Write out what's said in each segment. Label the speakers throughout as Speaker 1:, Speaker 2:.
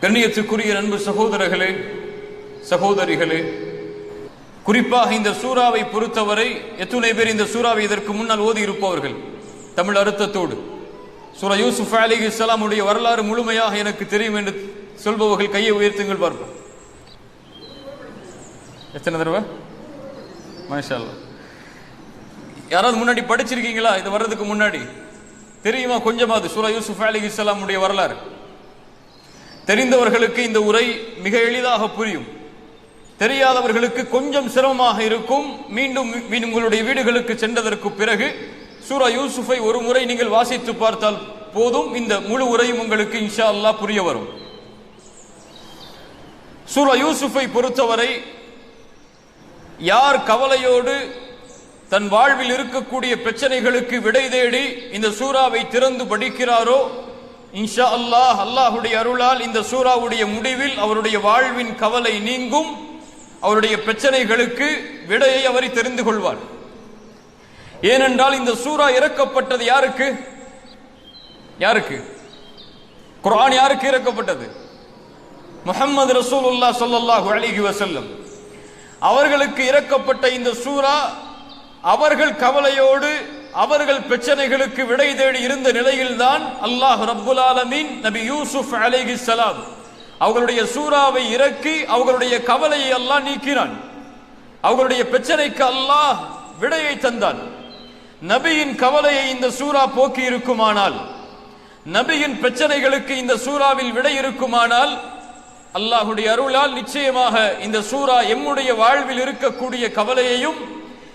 Speaker 1: கண்ணியத்துக்குரிய அன்பு சகோதரர்களே சகோதரிகளே குறிப்பாக இந்த சூறாவை பொறுத்தவரை எத்துணை பேர் இந்த சூறாவை இதற்கு முன்னால் ஓதி இருப்பவர்கள். தமிழ் அர்த்தத்தோடு. சூரா யூசுப் அலி இஸ்லாமுடைய வரலாறு முழுமையாக எனக்கு தெரியும் என்று சொல்பவர்கள் கையை உயர்த்துங்கள் பார்ப்போம். எத்தனை தடவை? மாஷா யாராவது முன்னாடி படிச்சிருக்கீங்களா? இது வர்றதுக்கு முன்னாடி. தெரியுமா? கொஞ்சமாவது. சூரா யூசுப் அலி இஸ்லாமுடைய வரலாறு. தெரிந்தவர்களுக்கு இந்த உரை மிக எளிதாக புரியும். தெரியாதவர்களுக்கு கொஞ்சம் சிரமமாக இருக்கும். மீண்டும் உங்களுடைய வீடுகளுக்கு சென்றதற்கு பிறகு சூரா யூசுஃபை ஒரு முறை நீங்கள் வாசித்து பார்த்தால் போதும். இந்த முழு உரையும் உங்களுக்கு இன்ஷா அல்லாஹ் புரிய வரும். சூரா யூசுஃபை பொறுத்தவரை யார் கவலையோடு தன் வாழ்வில் இருக்கக்கூடிய பிரச்சனைகளுக்கு விடை தேடி இந்த சூறாவை திறந்து படிக்கிறாரோ இன்ஷா அல்லாஹ் அல்லாஹுடைய அருளால் இந்த சூறாவுடைய முடிவில் அவருடைய வாழ்வின் கவலை நீங்கும். அவருடைய பிரச்சனைகளுக்கு விடையை அவர் தெரிந்து கொள்வார். ஏனென்றால் இந்த சூறா இறக்கப்பட்டது யாருக்கு? யாருக்கு? குரான் யாருக்கு இறக்கப்பட்டது? முஹம்மது ரசூலுல்லா சொல்லல்லாஹு அலிஹி வசல்லம் அவர்களுக்கு இறக்கப்பட்ட இந்த சூரா அவர்கள் கவலையோடு அவர்கள் பிரச்சனைகளுக்கு விடை தேடி இருந்த நிலையில்தான் அல்லாஹ் ரப்புல் ஆலமீன் நபி யூசுப் அலைஹிஸ்ஸலாம் அவர்களுடைய சூறாவை இறக்கி அவர்களுடைய கவலையை அல்லாஹ் நீக்கினான். அவர்களுடைய பிரச்சனைக்கு அல்லாஹ் விடையை தந்தான். நபியின் கவலையை இந்த சூரா போக்கி இருக்குமானால் நபியின் பிரச்சனைகளுக்கு இந்த சூறாவில் விடை இருக்குமானால் அல்லாஹுடைய அருளால் நிச்சயமாக இந்த சூரா எம்முடைய வாழ்வில் இருக்கக்கூடிய கவலையையும்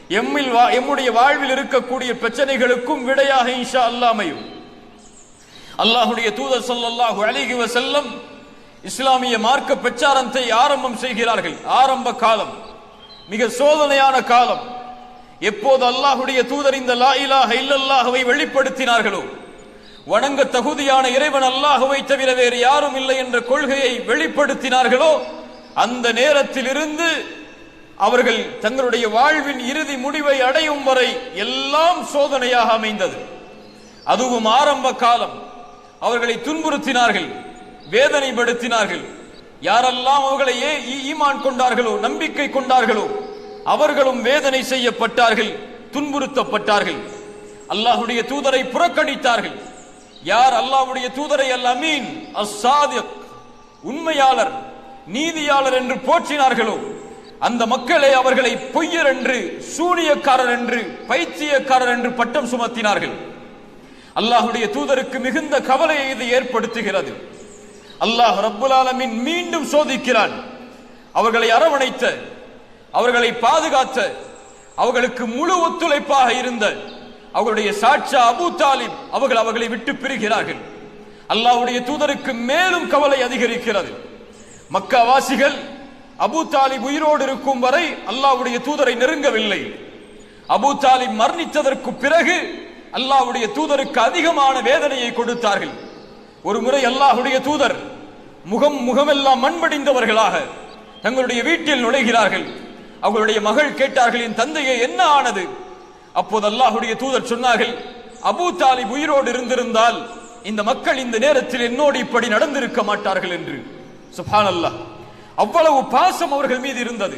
Speaker 1: எம்மில் வா- எம்முடைய வாழ்வில் இருக்கக்கூடிய பிரச்சனைகளுக்கும் விடையாக இன்ஷா அல்லாமையும் அல்லாஹுடைய தூதர் சொல்லல்லாஹு அலைஹி செல்லம் இஸ்லாமிய மார்க்க பிரச்சாரத்தை ஆரம்பம் செய்கிறார்கள். ஆரம்ப காலம் மிக சோதனையான காலம். எப்போது அல்லாஹுடைய தூதர் இந்த லாயிலாக இல்லல்லாகவை வெளிப்படுத்தினார்களோ? வணங்க தகுதியான இறைவன் அல்லாஹுவை தவிர வேறு யாரும் இல்லை என்ற கொள்கையை வெளிப்படுத்தினார்களோ? அந்த நேரத்தில் இருந்து அவர்கள் தங்களுடைய வாழ்வின் இறுதி முடிவை அடையும் வரை எல்லாம் சோதனையாக அமைந்தது. அதுவும் ஆரம்ப காலம். அவர்களை துன்புறுத்தினார்கள் வேதனைப்படுத்தினார்கள். யாரெல்லாம் அவர்களை ஏ ஈமான் கொண்டார்களோ நம்பிக்கை கொண்டார்களோ அவர்களும் வேதனை செய்யப்பட்டார்கள் துன்புறுத்தப்பட்டார்கள். அல்லாஹுடைய தூதரை புறக்கணித்தார்கள். யார் அல்லாஹுடைய தூதரை அல் அமீன் அஸ்ஸாதிக் உண்மையாளர் நீதியாளர் என்று போற்றினார்களோ அந்த மக்களை அவர்களை பொய்யர் என்று சூனியக்காரர் என்று பைத்தியக்காரர் என்று பட்டம் சுமத்தினார்கள். அல்லாஹுடைய தூதருக்கு மிகுந்த கவலையை இது ஏற்படுத்துகிறது. அல்லாஹ் ரப்புலாலமின் மீண்டும் சோதிக்கிறான். அவர்களை அரவணைத்த அவர்களை பாதுகாத்த அவர்களுக்கு முழு ஒத்துழைப்பாக இருந்த அவர்களுடைய சாட்சா அபூ தாலிப் அவர்கள் அவர்களை விட்டு பிரிகிறார்கள். அல்லாஹுடைய தூதருக்கு மேலும் கவலை அதிகரிக்கிறது. மக்காவாசிகள் அபு தாலிப் உயிரோடு இருக்கும் வரை அல்லாவுடைய தூதரை நெருங்கவில்லை. அபு தாலிப் மரணித்ததற்கு பிறகு அல்லாவுடைய தூதருக்கு அதிகமான வேதனையை கொடுத்தார்கள். ஒரு முறை அல்லாஹுடைய தூதர் முகம் முகமெல்லாம் மண்படிந்தவர்களாக தங்களுடைய வீட்டில் நுழைகிறார்கள். அவர்களுடைய மகள் கேட்டார்கள் என் தந்தையை என்ன ஆனது? அப்போது அல்லாஹுடைய தூதர் சொன்னார்கள் அபு தாலிப் உயிரோடு இருந்திருந்தால் இந்த மக்கள் இந்த நேரத்தில் என்னோடு இப்படி நடந்திருக்க மாட்டார்கள் என்று. சுப்ஹானல்லாஹ் அவ்வளவு பாசம் அவர்கள் மீது இருந்தது.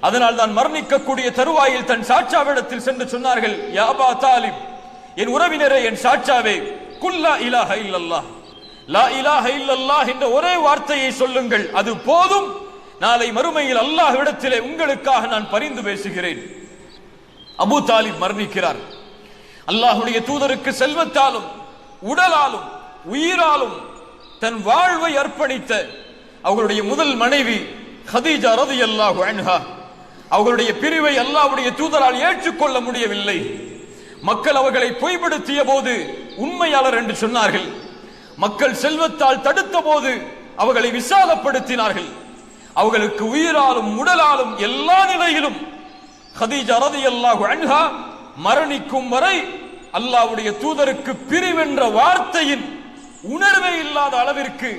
Speaker 1: அதனால் தான் மரணிக்கக்கூடிய தருவாயில் தன் சாட்சாவிடத்தில் சென்று சொன்னார்கள் யாபா தாலிப் என் உறவினரே என் சாட்சாவே குல்லா இலாஹ இல்லல்லாஹ். லா இலாஹ இல்லல்லாஹ் என்ற ஒரே வார்த்தையை சொல்லுங்கள். அது போதும். நாளை மறுமையில் அல்லாஹ் இடத்திலே உங்களுக்காக நான் பரிந்து பேசுகிறேன். அபூ தாலிப் மரணிக்கிறார். அல்லாஹுடைய தூதருக்கு செல்வத்தாலும் உடலாலும் உயிராலும் தன் வாழ்வை அர்ப்பணித்த அவர்களுடைய முதல் மனைவி ஹதீஜா அல்லாஹ் அன்ஹா. அவர்களுடைய பிரிவை அல்லாவுடைய தூதரால் ஏற்றுக்கொள்ள முடியவில்லை. மக்கள் அவர்களை பொய்படுத்திய போது உண்மையாளர் என்று சொன்னார்கள். மக்கள் செல்வத்தால் தடுத்த போது அவர்களை விசாலப்படுத்தினார்கள். அவர்களுக்கு உயிராலும் உடலாலும் எல்லா நிலையிலும் ஹதீஜா ரலியல்லாஹு அன்ஹா மரணிக்கும் வரை அல்லாவுடைய தூதருக்கு பிரிவென்ற வார்த்தையின் உணர்வே இல்லாத அளவிற்கு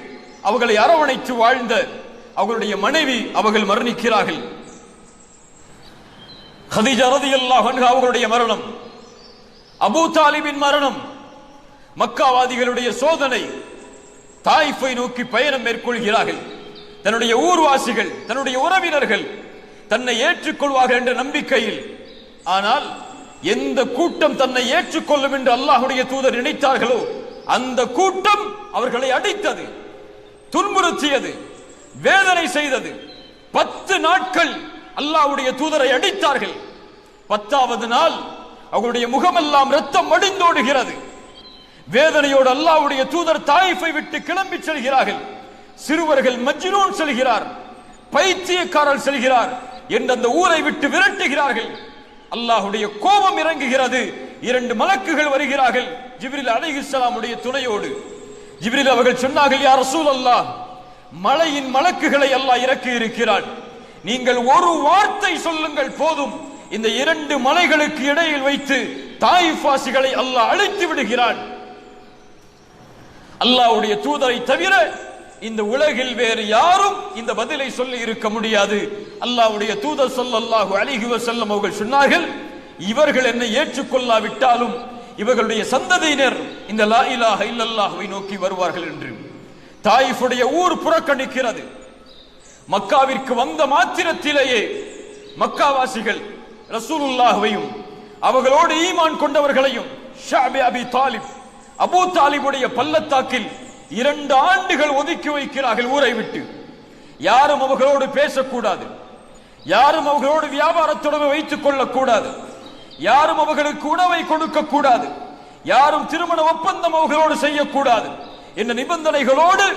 Speaker 1: அவர்களை அரவணைத்து வாழ்ந்த அவர்களுடைய மனைவி அவர்கள் மரணிக்கிறார்கள். ஹதீஜா ரலியல்லாஹு அன்ஹா அவர்களுடைய மரணம் அபூ தாலிபின் மரணம் மக்காவாதிகளுடைய சோதனை தாய்ஃபை நோக்கி பயணம் மேற்கொள்கிறார்கள். தன்னுடைய ஊர்வாசிகள் தன்னுடைய உறவினர்கள் தன்னை ஏற்றுக்கொள்வார்கள் என்ற நம்பிக்கையில் ஆனால் எந்த கூட்டம் தன்னை ஏற்றுக்கொள்ளும் என்று அல்லாஹுடைய தூதர் நினைத்தார்களோ அந்த கூட்டம் அவர்களை அடித்தது. துன்புறுத்தியது வேதனை செய்தது. பத்து நாட்கள் அல்லாவுடைய தூதரை அடித்தார்கள். பத்தாவது நாள் அவருடைய முகமெல்லாம் ரத்தம் அடிந்தோடுகிறது. வேதனையோடு அல்லாவுடைய தூதர் தாயிஃபை விட்டு கிளம்பி செல்கிறார்கள். சிறுவர்கள் மஜ்னூன் செல்கிறார் பைத்தியக்காரர் செல்கிறார் என்று அந்த ஊரை விட்டு விரட்டுகிறார்கள். அல்லாஹ்வுடைய கோபம் இறங்குகிறது. இரண்டு மலக்குகள் வருகிறார்கள். ஜிப்ரில் அலிஹிஸ்லாமுடைய துணையோடு. ஜிப்ரில் அவர்கள் சொன்னார்கள் யார் ரசூல் அல்லா மலையின் மலக்குகளை அல்லாஹ் இறக்கி இருக்கிறான் நீங்கள் ஒரு வார்த்தை சொல்லுங்கள் போதும். இந்த இரண்டு மலைகளுக்கு இடையில் வைத்து தாய் பாசிகளை அல்லாஹ் அழைத்து விடுகிறான் அல்லாஹ்வுடைய தூதரை தவிர இந்த உலகில் வேறு யாரும் இந்த பதிலை சொல்லி இருக்க முடியாது. அல்லாஹ்வுடைய தூதர் சொல்லல்லாஹு அலிஹி வசல்லம் அவர்கள் சொன்னார்கள் இவர்கள் என்னை ஏற்றுக்கொள்ளாவிட்டாலும் இவர்களுடைய சந்ததியினர் இந்த லா இலாஹ இல்லல்லாஹுவை நோக்கி வருவார்கள் என்று. தாயிஃபுடைய ஊர் புறக்கணிக்கிறது. மக்காவிற்கு வந்த மாத்திரத்திலேயே மக்காவாசிகள் ரசூலுல்லாஹுவையும் அவர்களோடு ஈமான் கொண்டவர்களையும் ஷாபி அபி தாலிப் அபூ தாலிபுடைய பள்ளத்தாக்கில் இரண்டு ஆண்டுகள் ஒதுக்கி வைக்கிறார்கள் ஊரை விட்டு. யாரும் அவர்களோடு பேசக்கூடாது. யாரும் அவர்களோடு வியாபார தொடர்பை வைத்துக் கொள்ளக்கூடாது. யாரும் அவர்களுக்கு உணவை கொடுக்க கூடாது. யாரும் திருமண ஒப்பந்தம் அவர்களோடு செய்யக்கூடாது. என்ற நிபந்தனைகளோடு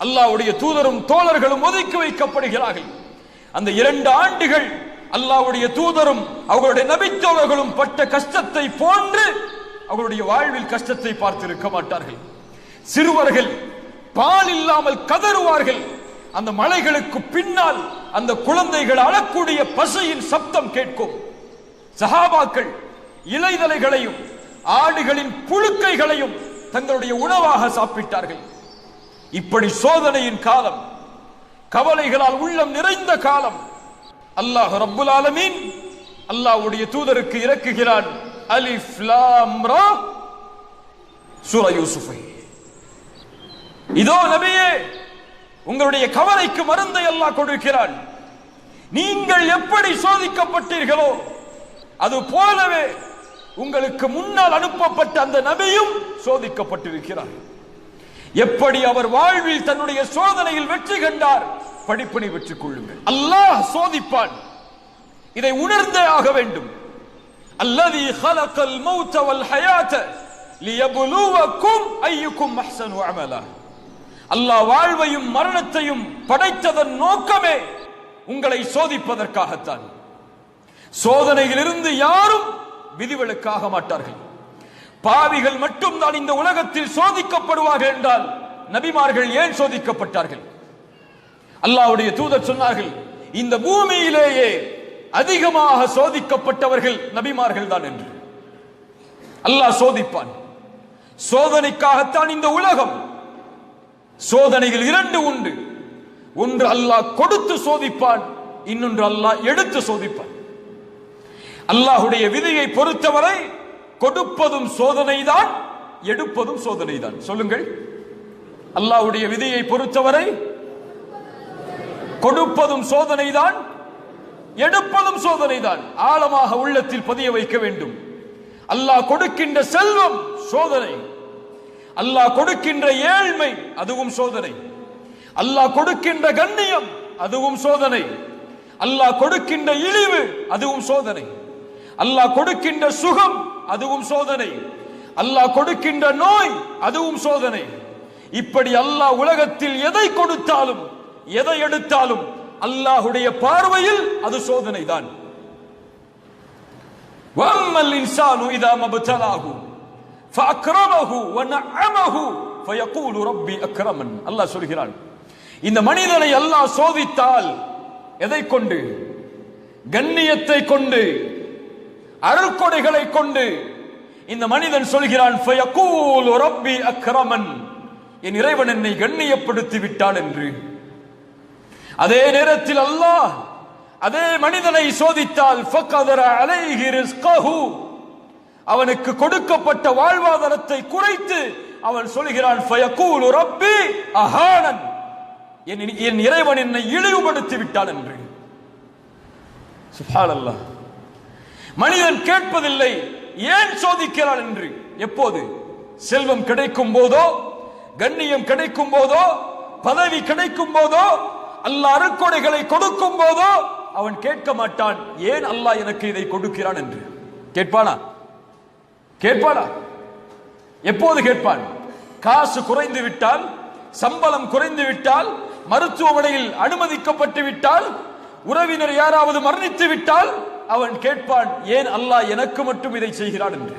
Speaker 1: அல்லாவுடைய தூதரும் தோழர்களும் ஒதுக்கி வைக்கப்படுகிறார்கள். அந்த இரண்டு ஆண்டுகள் அல்லாவுடைய தூதரும் அவர்களுடைய நபித்தோழர்களும் பட்ட கஷ்டத்தை போன்று அவர்களுடைய வாழ்வில் கஷ்டத்தை பார்த்திருக்க மாட்டார்கள். சிறுவர்கள் பால் இல்லாமல் கதறுவார்கள். அந்த மலைகளுக்கு பின்னால் அந்த குழந்தைகள் அழக்கூடிய பசையின் சப்தம் கேட்கும். சஹாபாக்கள் இலைதலைகளையும் ஆடுகளின் புழுக்கைகளையும் தங்களுடைய உணவாக சாப்பிட்டார்கள். இப்படி சோதனையின் காலம் கவலைகளால் உள்ளம் நிறைந்த காலம். அல்லாஹ் ரப்புல் ஆலமீன் அல்லாஹ்வுடைய தூதருக்கு இறக்குகிறான். அலிஃப் லாம் ரா சூரா யூசுஃபை. இதோ நபியே உங்களுடைய கவலைக்கு மருந்தை அல்லாஹ் கொடுக்கிறான். நீங்கள் எப்படி சோதிக்கப்பட்டீர்களோ அது போலவே உங்களுக்கு முன்னால் அனுப்பப்பட்ட அந்த நபியும் சோதிக்கப்பட்டிருக்கிறார். எப்படி அவர் வாழ்வில் தன்னுடைய சோதனையில் வெற்றி கண்டார்? படிப்பினை வெற்றி கொள்ளுங்கள். அல்லாஹ் சோதிப்பான். இதை உணர்ந்தே ஆக வேண்டும். அல்லது ஹலக்கல் மௌத்த வல் ஹயாத்த லியபுலுவக்கும் ஐயுக்கும் மஹ்சனு அமலா. அல்லாஹ் வாழ்வையும் மரணத்தையும் படைத்ததன் நோக்கமே உங்களை சோதிப்பதற்காகத்தான். சோதனையிலிருந்து யாரும் விதிவிலக்காக மாட்டார்கள். பாவிகள் மட்டும்தான் இந்த உலகத்தில் சோதிக்கப்படுவார்கள் என்றால் நபிமார்கள் ஏன் சோதிக்கப்பட்டார்கள்? அல்லாவுடைய தூதர் சொன்னார்கள் இந்த பூமியிலேயே அதிகமாக சோதிக்கப்பட்டவர்கள் நபிமார்கள் தான் என்று. அல்லாஹ் சோதிப்பான். சோதனைக்காகத்தான் இந்த உலகம். சோதனைகள் இரண்டு உண்டு. ஒன்று அல்லாஹ் கொடுத்து சோதிப்பான் இன்னொன்று அல்லாஹ் எடுத்து சோதிப்பான். அல்லாஹுடைய விதியை பொறுத்தவரை கொடுப்பதும் சோதனைதான் எடுப்பதும் சோதனைதான். சொல்லுங்கள். அல்லாஹ்வுடைய விதியை பொறுத்தவரை கொடுப்பதும் சோதனைதான் எடுப்பதும் சோதனைதான். ஆழமாக உள்ளத்தில் பதிய வைக்க வேண்டும். அல்லாஹ் கொடுக்கின்ற செல்வம் சோதனை. அல்லாஹ் கொடுக்கின்ற ஏழ்மை அதுவும் சோதனை. அல்லாஹ் கொடுக்கின்ற கண்ணியம் அதுவும் சோதனை. அல்லாஹ் கொடுக்கின்ற இழிவு அதுவும் சோதனை. அல்லாஹ் கொடுக்கின்ற சுகம் அதுவும் சோதனை அல்லாஹ் கொடுக்கின்ற நோய் அதுவும் சோதனை இப்படி அல்லாஹ் உலகத்தில் எதை கொடுத்தாலும் எதை எடுத்தாலும் அல்லாஹுடைய பார்வையில் அது சோதனை தான் وَأَمَّا الْإِنسَانُ إِذَا مَا ابْتَلَاهُ فَأَكْرَمَهُ وَنَعَّمَهُ فَيَقُولُ رَبِّي أَكْرَمَنِ அல்லாஹ் சொல்கிறான் இந்த மனிதனை அல்லாஹ் சோதித்தால் எதை கொண்டு கண்ணியத்தை கொண்டு அருள்கொடைகளை கொண்டு இந்த மனிதன் சொல்கிறான் ரப்பி அக்ரமன். என் இறைவன் என்னை கண்ணியப்படுத்தி விட்டான் என்று. அதே நேரத்தில் அல்லாஹ் அதே மனிதனை சோதித்தால் அவனுக்கு கொடுக்கப்பட்ட வாழ்வாதாரத்தை குறைத்து அவன் சொல்கிறான் ரப்பி அஹானன். என் என் இறைவன் என்னை இழிவுபடுத்தி விட்டான் என்று. சுப்ஹானல்லாஹ் மனிதன் கேட்பதில்லை ஏன் சோதிக்கிறான் என்று? எப்போது? செல்வம் கிடைக்கும் போதோ கண்ணியம் கிடைக்கும் போதோ பதவி கிடைக்கும் போதோ அல்லாஹ் அருக்கொடைகளை கொடுக்கும் போதோ அவன் கேட்க மாட்டான் ஏன் அல்லாஹ் எனக்கு இதை கொடுக்கிறான் என்று? கேட்பானா? கேட்பானா? எப்போது கேட்பான்? காசு குறைந்து விட்டால் சம்பளம் குறைந்து விட்டால் மருத்துவமனையில் அனுமதிக்கப்பட்டு விட்டால் உறவினர் யாராவது மரணித்து விட்டால் அவன் கேட்பான் ஏன் அல்லாஹ் எனக்கு மட்டும் இதை செய்கிறான்? என்று.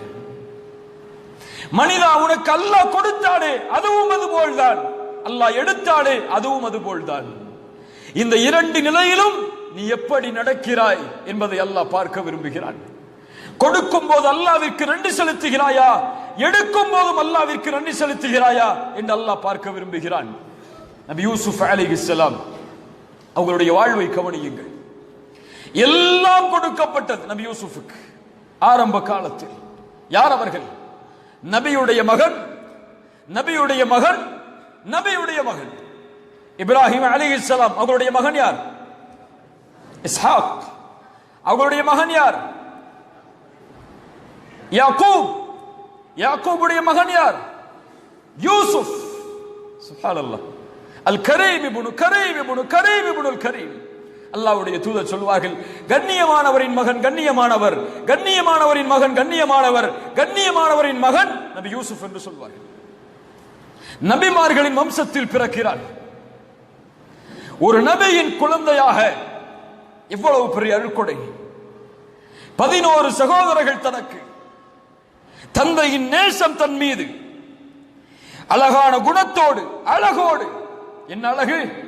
Speaker 1: மனிதா உனக்கு அல்லாஹ் கொடுத்தானே அதுவும் அது போல்தான் அல்லாஹ் எடுத்தானே அதுவும் அது போல்தான் இந்த இரண்டு நிலையிலும் நீ எப்படி நடக்கிறாய் என்பதை அல்லாஹ் பார்க்க விரும்புகிறான். கொடுக்கும் போது அல்லாவிற்கு நன்றி செலுத்துகிறாயா? எடுக்கும் போதும் அல்லாவிற்கு நன்றி செலுத்துகிறாயா என்று அல்லாஹ் பார்க்க விரும்புகிறான். நபி யூசுப் அலைஹிஸ்ஸலாம் அவங்களுடைய வாழ்வை கவனியுங்கள். எல்லாம் கொடுக்கப்பட்டது நபி யூசுஃபுக்கு. ஆரம்ப காலத்தில். யார் அவர்கள்? நபியுடைய மகன் நபியுடைய மகன் நபியுடைய மகன். இப்ராஹிம் அலி இஸ்லாம் அவருடைய மகன் யார்? இஸ்ஹாக். அவருடைய மகன் யார்? யாக்கூப். யாக்கூபுடைய மகன் யார்? யூசுப் சுஹானல்லாஹ். அல் கரீம் இப்னு கரீம் இப்னு கரீம் இப்னு அல் கரீம். அல்லாவுடைய தூதர் சொல்வார்கள் கண்ணியமானவரின் மகன் கண்ணியமானவர் கண்ணியமானவரின் மகன் கண்ணியமானவர் கண்ணியமானவரின் மகன் நபி யூசுப் என்று சொல்வார்கள். நபிமார்களின் வம்சத்தில் பிறக்கிறார். ஒரு நபியின் குழந்தையாக எவ்வளவு பெரிய அழுக்கொடை. பதினோரு சகோதரர்கள் தனக்கு. தந்தையின் நேசம் தன் மீது. அழகான குணத்தோடு அழகோடு. என்ன அழகு?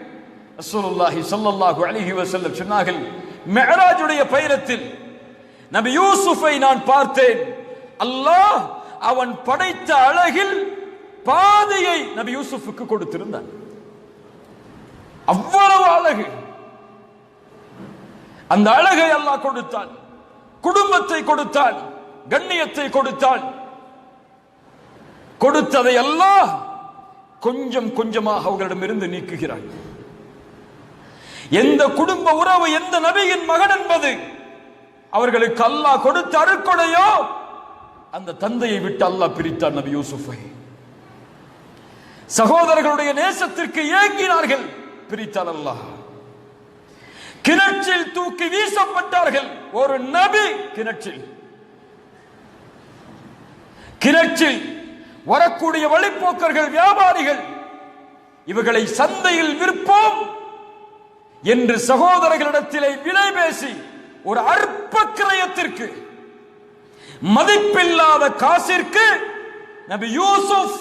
Speaker 1: ரசூலுல்லாஹி ஸல்லல்லாஹு அலைஹி வஸல்லம் சொன்னார்கள் மிஅராஜுடைய பயணத்தில் நபி யூசுஃபை நான் பார்த்தேன். அல்லாஹ் அவன் படைத்த அழகில் பாதையை நபி யூசுஃபுக்கு கொடுத்திருந்தான். அவ்வளவு அழகு. அந்த அழகை அல்லாஹ் கொடுத்தான் குடும்பத்தை கொடுத்தான் கண்ணியத்தை கொடுத்தான் கொடுத்ததை அல்லாஹ் கொஞ்சம் கொஞ்சமாக அவர்களிடமிருந்து நீக்குகிறான். எந்த குடும்ப உறவு எந்த நபியின் மகன் என்பது? அவர்களுக்கு அல்லாஹ் கொடுத்த அருக்கொடையோ அந்த தந்தையை விட்டு அல்லாஹ் பிரித்தார் நபி யூசுஃபை. சகோதரர்களுடைய நேசத்திற்கு ஏங்கினார்கள் பிரித்தான் அல்லாஹ். கிணற்றில் தூக்கி வீசப்பட்டார்கள் ஒரு நபி கிணற்றில். கிணற்றில் வரக்கூடிய வழிப்போக்கர்கள் வியாபாரிகள் இவர்களை சந்தையில் விற்போம் என்று சகோதரர்களிடத்திலே விலை பேசி ஒரு அற்ப கிரயத்திற்கு மதிப்பில்லாத காசிற்கு நபி யூசுப்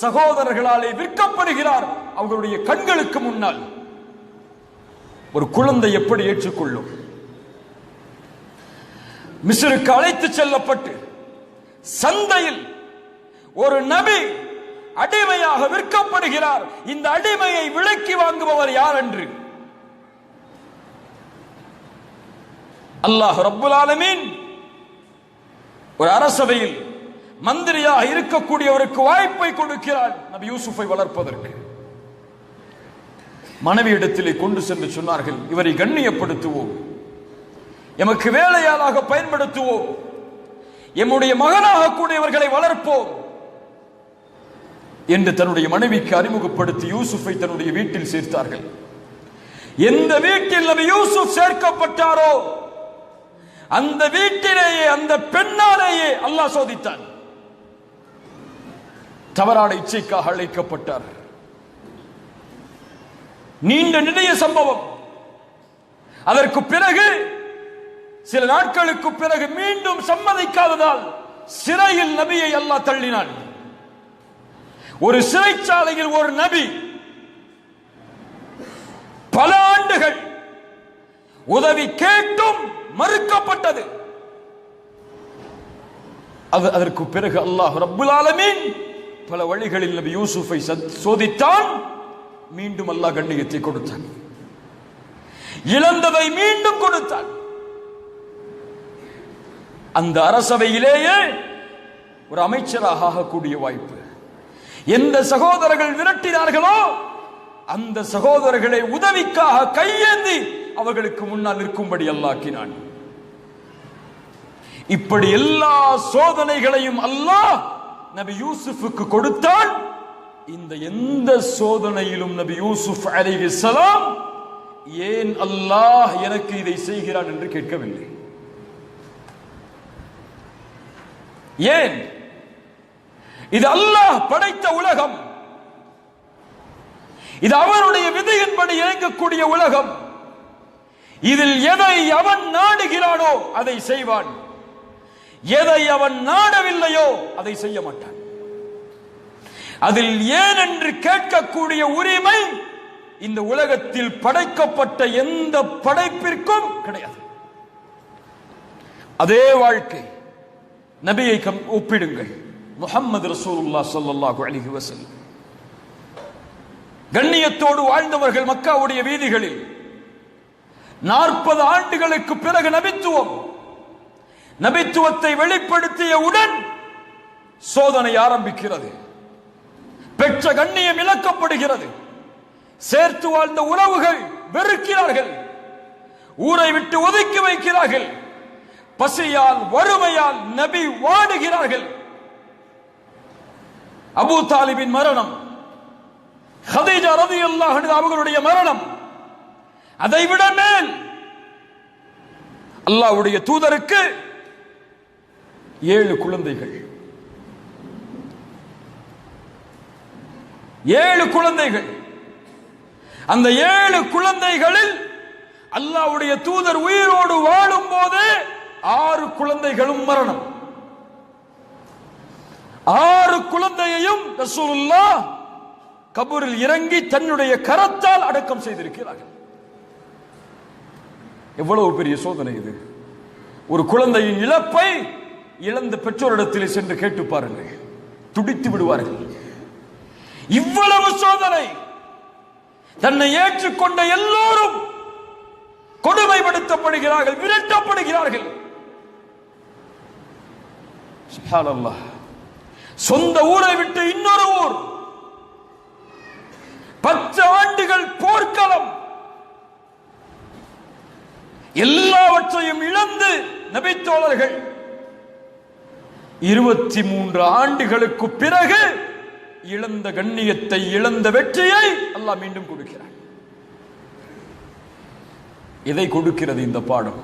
Speaker 1: சகோதரர்களாலே விற்கப்படுகிறார் அவர்களுடைய கண்களுக்கு முன்னால். ஒரு குழந்தை எப்படி ஏற்றுக்கொள்ளும்? மிஸ்ருக்கு அழைத்து செல்லப்பட்டு சந்தையில் ஒரு நபி அடிமையாக விற்கப்படுகிறார். இந்த அடிமையை விலக்கி வாங்குபவர் யார் என்று அல்லாஹ் ரப்புல் ஆலமீன். ஒரு அரசவையில் மந்திரியாக இருக்கக்கூடியவருக்கு வாய்ப்பை கொடுக்கிறார் நபி யூசுஃபை வளர்ப்பதற்கு. மனைவி இடத்திலே கொண்டு சென்று சொன்னார்கள் இவரை கண்ணியப்படுத்துவோம். எமக்கு வேலையாளாக பயன்படுத்துவோம். எம்முடைய மகனாக கூடியவர்களை வளர்ப்போம். என்று தன்னுடைய மனைவிக்கு அறிமுகப்படுத்தி யூசுஃபை தன்னுடைய வீட்டில் சேர்த்தார்கள். எந்த வீட்டில் நபி யூசுப் சேர்க்கப்பட்டாரோ அந்த வீட்டிலேயே அந்த பெண்ணாலேயே அல்லாஹ் சோதித்தான் தவறான இச்சைக்காக அழைக்கப்பட்டார். நீண்ட நிறைய சம்பவம். அதற்கு பிறகு சில நாட்களுக்கு பிறகு மீண்டும் சம்மதிக்காததால் சிறையில் நபியை அல்லாஹ் தள்ளினான். ஒரு சிறைச்சாலையில் ஒரு நபி பல ஆண்டுகள் உதவி கேட்டும் மறுக்கப்பட்டது. அது அதற்கு பிறகு அல்லாஹ் ரப்புல் ஆலமீன் பல வழிகளில் நபி யூசுஃபை சத்- சோதித்தான் மீண்டும் அல்லாஹ் கண்ணியத்தை கொடுத்தான். இழந்ததை மீண்டும் கொடுத்தான். அந்த அரசவையிலேயே ஒரு அமைச்சராக ஆகக்கூடிய வாய்ப்பு.
Speaker 2: எந்த சகோதரர்கள் விரட்டினார்களோ அந்த சகோதரர்களை உதவிக்காக கையேந்தி அவர்களுக்கு முன்னால் நிற்கும்படி அல்லாக்கினான் இப்படி எல்லா சோதனைகளையும் அல்லாஹ் நபி யூசுஃபுக்கு கொடுத்தான். இந்த எந்த சோதனையிலும் நபி யூசுப் அலைஹிஸ்ஸலாம் ஏன் அல்லாஹ் எனக்கு இதை செய்கிறான் என்று கேட்கவில்லை. ஏன்? இது அல்லாஹ் படைத்த உலகம். இது அவருடைய விதையின்படி இயங்கக்கூடிய உலகம். இதில் எதை அவன் நாடுகிறானோ அதை செய்வான். எதை அவன் நாடவில்லையோ அதை செய்ய மாட்டான். அதில் ஏன் என்று கேட்கக்கூடிய உரிமை இந்த உலகத்தில் படைக்கப்பட்ட எந்த படைப்பிற்கும் கிடையாது. அதே வாழ்க்கை நபியை கம் ஒப்பிடுங்கள். முகமது ரசூலுல்லா ஸல்லல்லாஹு அலிஹி வசல் கண்ணியத்தோடு வாழ்ந்தவர்கள் மக்காவுடைய வீதிகளில் நாற்பது ஆண்டுகளுக்கு பிறகு நபித்துவம். நபித்துவத்தை வெளிப்படுத்தியவுடன் சோதனை ஆரம்பிக்கிறது. பெற்ற கண்ணியம் இழக்கப்படுகிறது. சேர்த்து வாழ்ந்த உறவுகள் வெறுக்கிறார்கள். ஊரை விட்டு ஒதுக்கி வைக்கிறார்கள். பசியால் வறுமையால் நபி வாடுகிறார்கள். அபூ தாலிபின் மரணம். ஹதீஜா ரலியல்லாஹு அல்லாஹ் அவர்களுடைய மரணம். அதைவிட மேல். அல்லாவுடைய தூதருக்கு ஏழு குழந்தைகள். ஏழு குழந்தைகள். அந்த ஏழு குழந்தைகளில் அல்லாவுடைய தூதர் உயிரோடு வாழும் போதே ஆறு குழந்தைகளும் மரணம். ஆறு குழந்தையையும் ரசூலுல்லாஹ் கபூரில் இறங்கி தன்னுடைய கரத்தால் அடக்கம் செய்திருக்கிறார்கள். எவ்வளவு பெரிய சோதனை இது? ஒரு குழந்தையின் இழப்பை இழந்த பெற்றோரிடத்தில் சென்று கேட்டு பாருங்கள். துடித்து விடுவார்கள். இவ்வளவு சோதனை! தன்னை ஏற்றுக்கொண்ட எல்லோரும் கொடுமைப்படுத்தப்படுகிறார்கள் விரட்டப்படுகிறார்கள். சொந்த ஊரை விட்டு இன்னொரு ஊர். பத்து ஆண்டுகள் போர்க்களம். எல்லாவற்றையும் இழந்து நபித்தோழர்கள் இருபத்தி மூன்று ஆண்டுகளுக்கு பிறகு இழந்த கண்ணியத்தை இழந்த வெற்றியை அல்லாஹ் மீண்டும் கொடுக்கிறார் எதை கொடுக்கிறது இந்த பாடம்?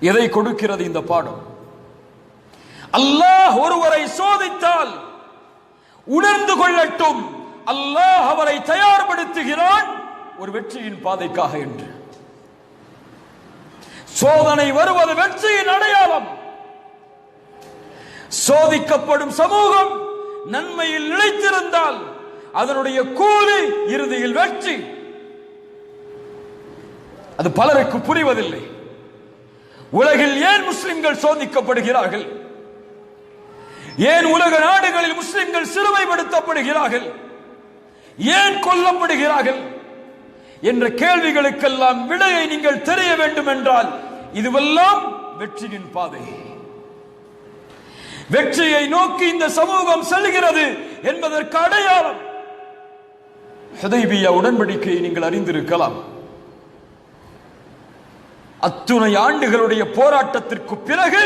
Speaker 2: எதை கொடுக்கிறது இந்த பாடம்? அல்லாஹ் ஒருவரை சோதித்தால் உணர்ந்து கொள்ளட்டும். அல்லாஹ் அவரை தயார்படுத்துகிறான் ஒரு வெற்றியின் பாதைக்காக என்று. சோதனை வருவது வெற்றியின் அடையாளம். சோதிக்கப்படும் சமூகம் நன்மையில் நிலைத்திருந்தால் அதனுடைய கூலி இறுதியில் வெற்றி. அது பலருக்கு புரிவதில்லை. உலகில் ஏன் முஸ்லிம்கள் சோதிக்கப்படுகிறார்கள்? ஏன் உலக நாடுகளில் முஸ்லிம்கள் சிறுமைப்படுத்தப்படுகிறார்கள்? ஏன் கொல்லப்படுகிறார்கள்? என்ற கேள்விகளுக்கெல்லாம் விடையை நீங்கள் தெரிய வேண்டும் என்றால் இதுவெல்லாம் வெற்றியின் பாதை. வெற்றியை நோக்கி இந்த சமூகம் செல்கிறது என்பதற்கு அடையாளம். ஹுதைபியா உடன்படிக்கையை நீங்கள் அறிந்திருக்கலாம். அத்துணை ஆண்டுகளுடைய போராட்டத்திற்கு பிறகு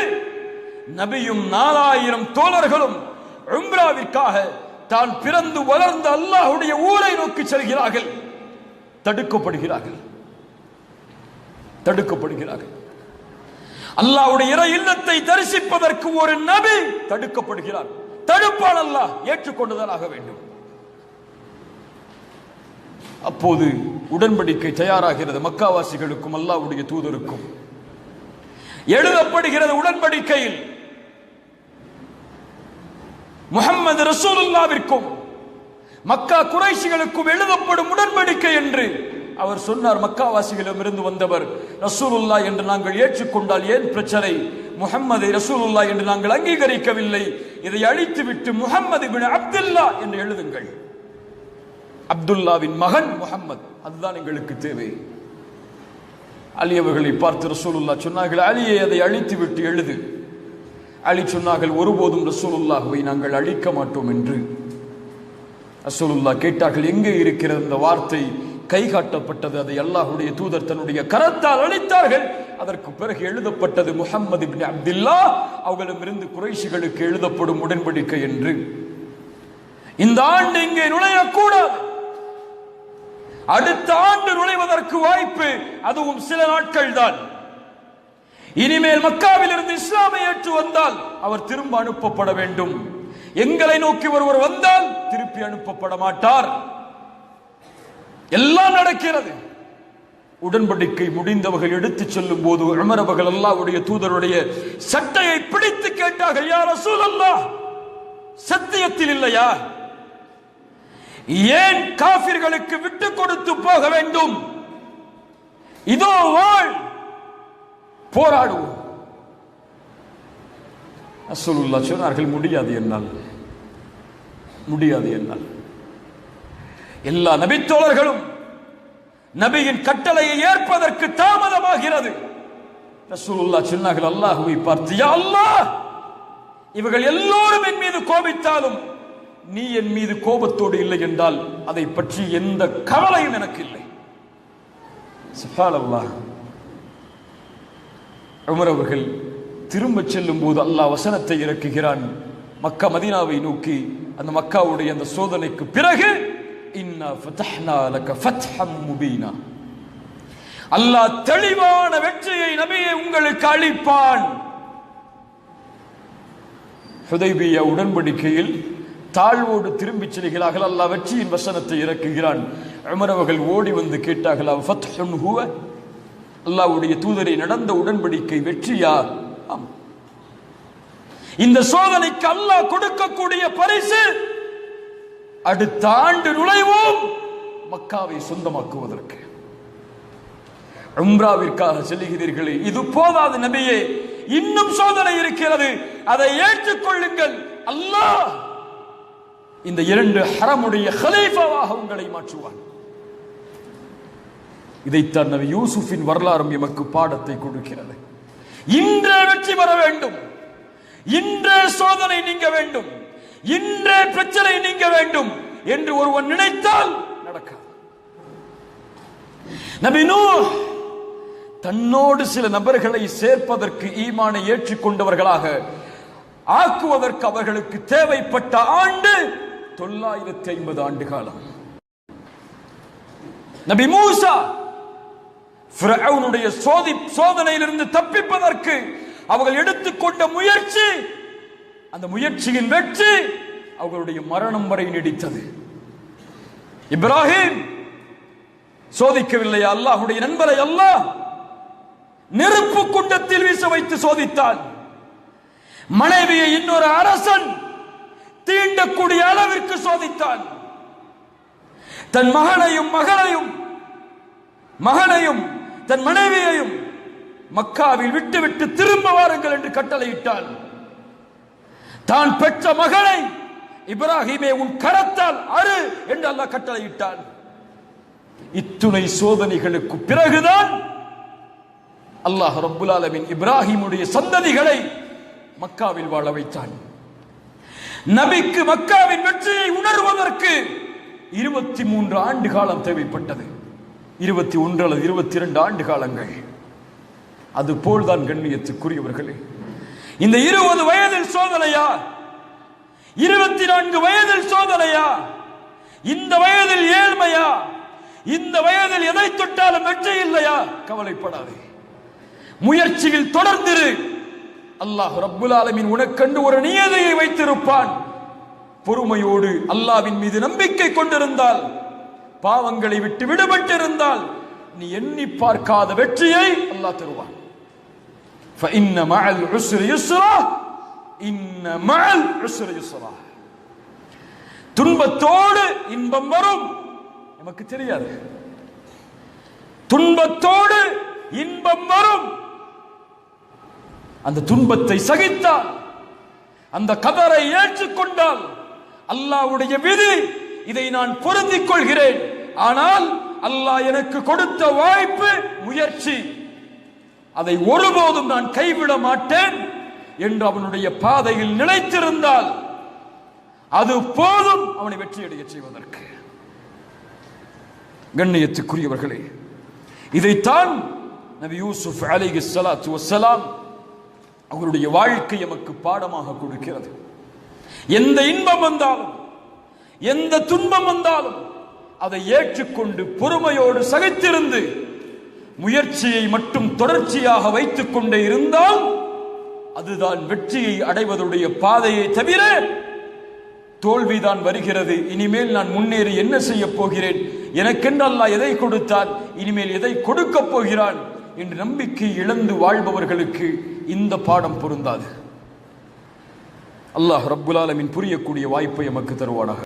Speaker 2: நபியும் நாலாயிரம் தோழர்களும் உம்ராவிற்காக தான் பிறந்து வளர்ந்த அல்லாஹுடைய ஊரை நோக்கி செல்கிறார்கள். தடுக்கப்படுகிறார்கள். தடுக்கப்படுகிறார்கள். அல்லாவுடைய இறை இல்லத்தை தரிசிப்பதற்கு ஒரு நபி தடுக்கப்படுகிறார். தடுப்பான் அல்லாஹ் ஏற்றுக்கொண்டுதான் ஆக வேண்டும். அப்போது உடன்படிக்கை தயாராகிறது. மக்காவாசிகளுக்கும் அல்லாவுடைய தூதருக்கும். எழுதப்படுகிறது உடன்படிக்கையில். முகமது ரசூலுல்லாவிற்கும் மக்கா குறைசிகளுக்கும் எழுதப்படும் உடன்படிக்கை என்று அவர் சொன்னார். மக்காவாசிகளிடம் இருந்து வந்தவர் ரசூலுல்லா என்று நாங்கள் ஏற்றுக்கொண்டால் ஏன் பிரச்சனை? முகம்மது ரசூலுல்லா என்று நாங்கள் அங்கீகரிக்கவில்லை. இதை அழித்துவிட்டு முகம்மது பின் அப்துல்லா என்று எழுதுங்கள். அப்துல்லாவின் மகன் முகம்மது அதுதான் எங்களுக்கு தேவை. அலி அவர்களை பார்த்து ரசூலுல்லா சொன்னார்கள் அலியை அதை அழித்து விட்டு எழுது. அலி சொன்னார்கள் ஒருபோதும் ரசூலுல்லாஹுவை நாங்கள் அழிக்க மாட்டோம் என்று. ரசூலுல்லா கேட்டார்கள் எங்கே இருக்கிறது அந்த வார்த்தை? கை காட்டப்பட்டது அதை அல்லாஹுடைய தூதர் தன்னுடைய கரத்தால் அளித்தார்கள் அதற்கு பிறகு எழுதப்பட்டது முஹம்மது இப்னு அப்துல்லா. அவர்களிடமிருந்து குறைஷிகளுக்கு எழுதப்படும் உடன்படிக்கை என்று. இந்த ஆண்டு இங்கே நுழையக்கூடாது. அடுத்த ஆண்டு நுழைவதற்கு வாய்ப்பு அதுவும் சில நாட்கள் தான் இனிமேல் மக்காவில் இருந்து இஸ்லாமை ஏற்று வந்தால் அவர் திரும்ப அனுப்பப்பட வேண்டும். எங்களை நோக்கி ஒருவர் வந்தால் திருப்பி அனுப்பப்பட மாட்டார். எல்லாம் நடக்கிறது. உடன்படிக்கை முடிந்தவர்கள் எடுத்துச் செல்லும் போது உமரவர்கள் அல்லாவுடைய தூதருடைய சட்டையை பிடித்து கேட்டார்கள் யார் ரசூல் சத்தியத்தில் இல்லையா? ஏன் காபிர்களுக்கு விட்டு கொடுத்து போக வேண்டும்? இதோ வாழ் போராடுவோம். ரசூலுல்லா சொன்னார்கள் முடியாது என்னால் முடியாது என்னால். எல்லா நபித்தோழர்களும் நபியின் கட்டளையை ஏற்பதற்கு தாமதமாகிறது. ரசூலுல்லா சொன்னார்கள் அல்லாஹுவை பார்த்து யா அல்லாஹ்! இவர்கள் எல்லோரும் என் மீது கோபித்தாலும் நீ என் மீது கோபத்தோடு இல்லை என்றால் அதை பற்றி எந்த கவலையும் எனக்கு இல்லை. உமர் அவர்கள் திரும்ப செல்லும் போது அல்லாஹ் வசனத்தை இறக்குகிறான். மக்கா மதீனாவை நோக்கி அந்த மக்காவுடைய அந்த சோதனைக்கு பிறகு இன்னா ஃபதஹ்னா லக ஃபத்ஹம் முபீனா. அல்லாஹ் தெளிவான வெற்றியை நபியை உங்களுக்கு அளிப்பான். ஹுதைபிய உடன்படிக்கையில் தாழ்வோடு திரும்பிச் செல்கிறார்கள். அல்லாஹ் வெற்றியின் வசனத்தை இறக்குகிறான். அமரவர்கள் ஓடி வந்து கேட்டார்கள் அவ் ஹுவ? அல்லாஹ்வுடைய தூதரை நடந்த உடன்படிக்கை வெற்றியா? ஆம். இந்த சோதனைக்கு அல்லாஹ் கொடுக்கக்கூடிய பரிசு அடுத்த ஆண்டு நுழைவோம். மக்காவை சொந்தமாக்குவதற்கு. உம்ராவிற்காக செல்லுகிறீர்களே இது போதாது நபியே. இன்னும் சோதனை இருக்கிறது. அதை ஏற்றுக்கொள்ளுங்கள். அல்லாஹ் இந்த இரண்டு ஹரமுடைய ஹலீஃபாவாக உங்களை மாற்றுவான். இதைத்தான் நபி யூசுஃபின் வரலாறும் எமக்கு பாடத்தை கொடுக்கிறது. இன்றே வெற்றி பெற வேண்டும். இன்றே சோதனை நீங்க வேண்டும். இன்றே பிரச்சனை நீங்க வேண்டும் என்று ஒருவன் நினைத்தால் நடக்காது. நபி தன்னோடு சில நபர்களை சேர்ப்பதற்கு ஈமானை ஏற்றுக்கொண்டவர்களாக ஆக்குவதற்கு அவர்களுக்கு தேவைப்பட்ட ஆண்டு தொள்ளாயிரத்தி ஐம்பது ஆண்டு காலம். நபி மூசா சோதி சோதனையிலிருந்து தப்பிப்பதற்கு அவர்கள் எடுத்துக்கொண்ட முயற்சி அந்த முயற்சியின் வெற்றி அவர்களுடைய மரணம் வரை நீடித்தது. இப்ராஹிம் சோதிக்கவில்லை அல்லாஹுடைய நண்பரை அல்லாஹ் நெருப்பு குண்டத்தில் வீச வைத்து சோதித்தான். மனைவியை இன்னொரு அரசன் தீண்டக்கூடிய அளவிற்கு சோதித்தான். தன் மகனையும் மகனையும் மகனையும் தன் மனைவியையும் மக்காவில் விட்டுவிட்டு திரும்ப வாருங்கள் என்று கட்டளையிட்டான். தான் பெற்ற மகனை இப்ராஹிமே உன் கரத்தால் அரு என்று அல்லாஹ் கட்டளையிட்டான். இத்துணை சோதனைகளுக்கு பிறகுதான் அல்லாஹ் ரப்புல் ஆலமீன் இப்ராஹிமுடைய சந்ததிகளை மக்காவில் வாழ வைத்தான். நபிக்கு மக்காவின் வெற்றியை உணர்வதற்கு இருபத்தி மூன்று ஆண்டு காலம் தேவைப்பட்டது. இருபத்தி ஒன்று அல்லது இருபத்தி இரண்டு ஆண்டு காலங்கள். அது போல்தான் கண்ணியத்துக்குரியவர்களே. இந்த இருபது வயதில் சோதனையா? இருபத்தி நான்கு வயதில் சோதனையா? இந்த வயதில் ஏழ்மையா? இந்த வயதில் எதை தொட்டாலும் வெற்றி இல்லையா? கவலைப்படாதே. முயற்சியில் தொடர்ந்திரு. அல்லாஹ் ரப்புல் ஆலமின் உனக்கண்டு ஒரு நியதையை வைத்திருப்பான். பொறுமையோடு அல்லாவின் மீது நம்பிக்கை கொண்டிருந்தால் பாவங்களை விட்டு விடுபட்டிருந்தால் நீ எண்ணி பார்க்காத வெற்றியை அல்லாஹ் தருவான். فإن مع العسر يسرا إن مع العسر يسرا துன்பத்தோடு இன்பம் வரும் நமக்கு தெரியாது துன்பத்தோடு இன்பம் வரும் அந்த துன்பத்தை சகித்தால் அந்த கதரை ஏற்றுக்கொண்டால் அல்லாஹ்வுடைய விதி இதை நான் பொருந்திக் கொள்கிறேன் ஆனால் அல்லாஹ் எனக்கு கொடுத்த வாய்ப்பு முயற்சி அதை ஒருபோதும் நான் கைவிட மாட்டேன் என்று அவனுடைய பாதையில் நிலைத்திருந்தால் அது போதும் அவனை வெற்றியடைய செய்வதற்கு. கண்ணியத்துக்குரியவர்களே இதைத்தான் நபி யூசுப் அலைஹி சலாத்து வசலாம் அவருடைய வாழ்க்கை எமக்கு பாடமாக கொடுக்கிறது. எந்த இன்பம் வந்தாலும் எந்த துன்பம் வந்தாலும் அதை ஏற்றுக்கொண்டு பொறுமையோடு சகித்திருந்து முயற்சியை மட்டும் தொடர்ச்சியாக வைத்துக் கொண்டே இருந்தால் அதுதான் வெற்றியை அடைவதுடைய பாதையை தவிர தோல்விதான் வருகிறது. இனிமேல் நான் முன்னேறி என்ன செய்ய போகிறேன்? எனக்கென்று அல்லாஹ் எதை கொடுத்தான் இனிமேல் எதை கொடுக்கப் போகிறான்? என்று நம்பிக்கை இழந்து வாழ்பவர்களுக்கு இந்த பாடம் பொருந்தாது. அல்லாஹ் ரப்புல் ஆலமின் புரியக்கூடிய வாய்ப்பை எமக்கு தருவானாக.